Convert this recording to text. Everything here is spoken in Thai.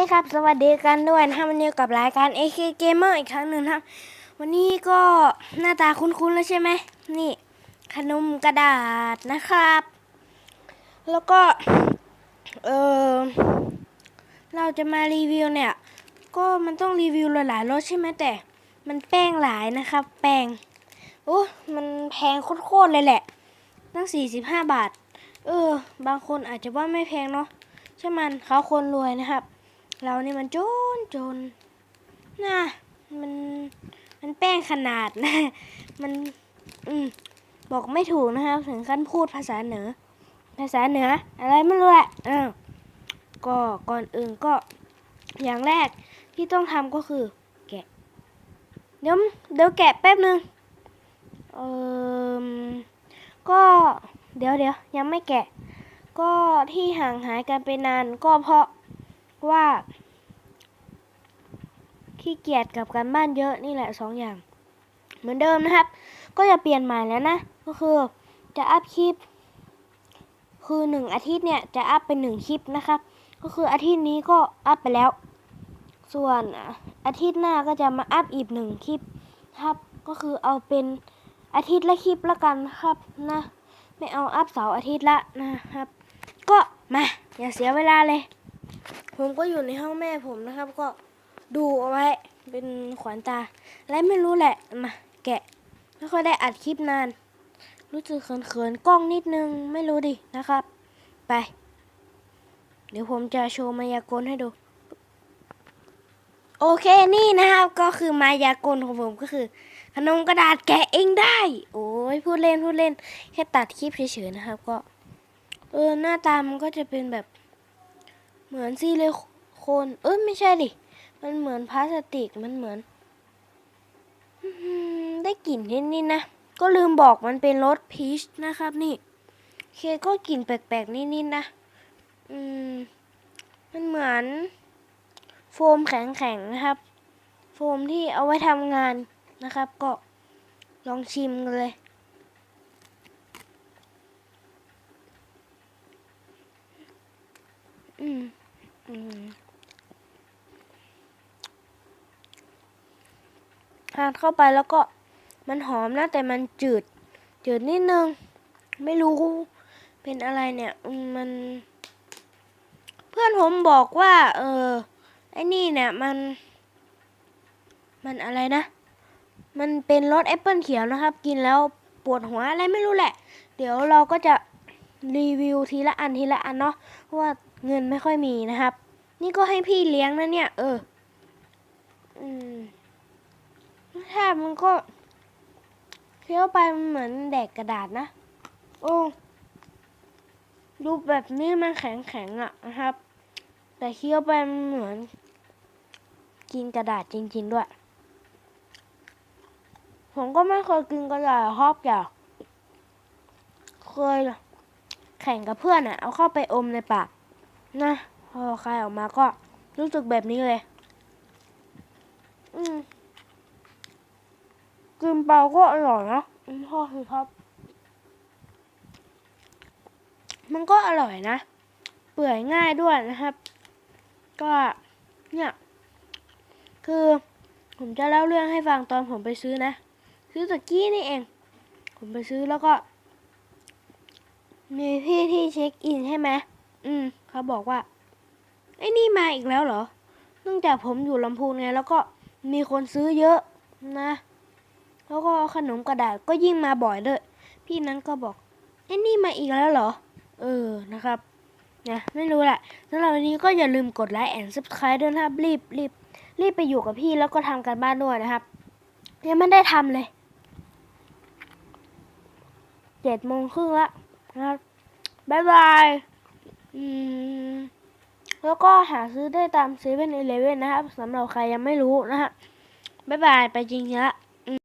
ครับ สวัสดีกันด้วยนะครับวันนี้กับรายการ AK Gamer อีกครั้งหนึ่งครับ วันนี้ก็หน้าตาคุ้นๆแล้วใช่ไหม นี่ ขนมกระดาษนะครับ แล้วก็ เออเราจะมารีวิวเนี่ย ก็มันต้องรีวิวหลายๆรสใช่ไหมแต่ มันแป้งหลายนะครับ แป้งโอ้มันแพงโคตรๆเลยแหละ ตั้ง 45 บาท เออ บางคนอาจจะว่าไม่แพงเนาะใช่มันเขาคนรวยนะครับ เรานี่มันจนจนนะมันมันแป้งขนาดนะ มันอืมบอกไม่ถูกนะครับ ถึงขั้นพูดภาษาเหนือ ภาษาเหนือ อะไรไม่รู้แหละเออก็ก่อนอื่นก็อย่างแรกที่ต้องทำก็คือ แกะ เดี๋ยวเดี๋ยวแกะแป๊บนึงเออก็เดี๋ยวเดี๋ยวยังไม่แกะ ก็ที่ห่างหายกันไปนานก็เพราะ ว่า ขี้เกียจกับการบ้านเยอะนี่แหละสองอย่าง เหมือนเดิมนะครับ ก็จะเปลี่ยนใหม่แล้วนะ ก็คือจะอัพคลิป คือหนึ่งอาทิตย์เนี่ยจะอัพเป็นหนึ่งคลิปนะครับ ก็คืออาทิตย์นี้ก็อัพไปแล้ว ส่วนอาทิตย์หน้าก็จะมาอัพอีกหนึ่งคลิปครับ ก็คือเอาเป็นอาทิตย์ละคลิปละกันครับนะ ไม่เอาอัพเสาร์อาทิตย์ละนะครับ ก็มาอย่าเสียเวลาเลย ผมก็อยู่ในห้องแม่ผมนะครับ ก็ดูเอาไว้เป็นขวัญตา และไม่รู้แหละ มาแกะ ไม่ค่อยได้อัดคลิปนาน รู้สึกเขินๆกล้องนิดนึงไม่รู้ดินะครับ ไป เดี๋ยวผมจะโชว์มายากลให้ดู โอเคนี่นะครับ ก็คือมายากลของผมก็คือ ขนมกระดาษแกะเองได้ โอ้ยพูดเล่นพูดเล่น แค่ตัดคลิปเฉยๆนะครับ ก็ เออหน้าตามันก็จะเป็นแบบ เหมือนซิลิโคน เออไม่ใช่ดิ มันเหมือนพลาสติก มันเหมือน ได้กลิ่นนิดๆนะ ก็ลืมบอกมันเป็นรสพีชนะครับนี่ เคก็กลิ่นแปลกๆนิดๆนะ อืม มันเหมือน โฟมแข็งๆนะครับ โฟมที่เอาไว้ทำงานนะครับ ก็ลองชิมกันเลยอืม ทานเข้าไปแล้วก็มันหอมนะ แต่มันจืด จืดนิดนึง ไม่รู้เป็นอะไรเนี่ยมัน เพื่อนผมบอกว่า เออไอ้นี่เนี่ยมัน มันอะไรนะ มันเป็นรสแอปเปิลเขียวนะครับ กินแล้วปวดหัวอะไรไม่รู้แหละ เดี๋ยวเราก็จะรีวิวทีละอันทีละอันเนาะว่า เงินไม่ค่อยมีนะครับ นี่ก็ให้พี่เลี้ยงนะเนี่ย เออ อืมรสชามันก็เคี้ยวไปมันเหมือนแดกกระดาษนะ โอ้ดูปแบบนี้มันแข็งๆอะนะครับ แต่เคี้ยวไปมันเหมือน กินกระดาษจริง ๆด้วย ผมก็ไม่เคยกินกระดาษฮอบอย่าเคยแข่งกับเพื่อนอะเอาเข้าไปอมในปาก นะพอคายออกมาก็รู้สึกแบบนี้เลย อืมกินเปล่าก็อร่อยนะพ่อคือครับ มันก็อร่อยนะ เปื่อยง่ายด้วยนะครับ ก็เนี่ย คือผมจะเล่าเรื่องให้ฟังตอนผมไปซื้อนะ ซื้อตะกี้นี่เอง ผมไปซื้อแล้วก็ มีพี่ที่เช็คอินใช่ไหม อืม เขาบอกว่า ไอ้นี่มาอีกแล้วเหรอ เนื่องจากผมอยู่ลำพูนไง แล้วก็มีคนซื้อเยอะนะ แล้วก็ขนมกระดาษก็ยิ่งมาบ่อยด้วยพี่นั้นก็บอก ไอ้นี่มาอีกแล้วเหรอ เออ นะครับ นะ ไม่รู้แหละสำหรับวันนี้ก็อย่าลืมกดไลค์แอนด์ซับสไคร b ์ด้วยนะครับ รีบรีบรีบไปอยู่กับพี่แล้วก็ทำการบ้านด้วยนะครับ ยังไม่ได้ทำเลยเจ็ดโมงครึ่งละนะครับบ๊ายบาย อืมแล้วก็หาซื้อได้ตามเซเว่นอีเลเว่นนะครับสำหรับใครยังไม่รู้นะฮะบ๊ายบายไปจริงๆละ